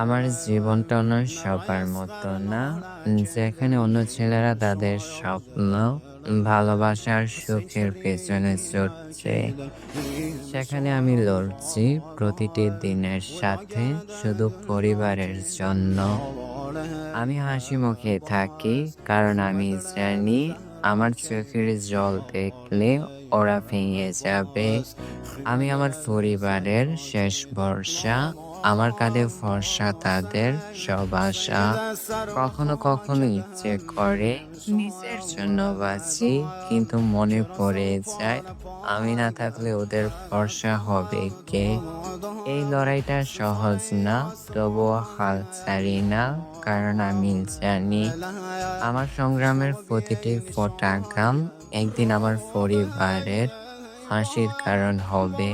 আমার জীবনটা অন্য সবার মতো না, যেখানে অন্য ছেলেরা তাদের স্বপ্ন ভালোবাসার সুখের পেছনে ছুটছে। সেখানে আমি লড়ছি প্রতিটি দিনের সাথে, শুধু পরিবারের জন্য। আমি হাসি মুখে থাকি, কারণ আমি জানি আমার চোখের জল দেখলে ওরা ভেঙে যাবে। আমি আমার পরিবারের শেষ ভরসা, আমার কাঁধে ভরসা, তাদের সব আশা। কখনো কখনো ইচ্ছে করে নিজের জন্য বাঁচি, কিন্তু মনে পড়ে যায়, আমি না থাকলে ওদের ভরসা হবে কে? এই লড়াইটা সহজ না, তবুও হাল ছাড়ি না, কারণ আমি জানি আমার সংগ্রামের প্রতিটি ফোটা একদিন আমার পরিবারের হাসির কারণ হবে।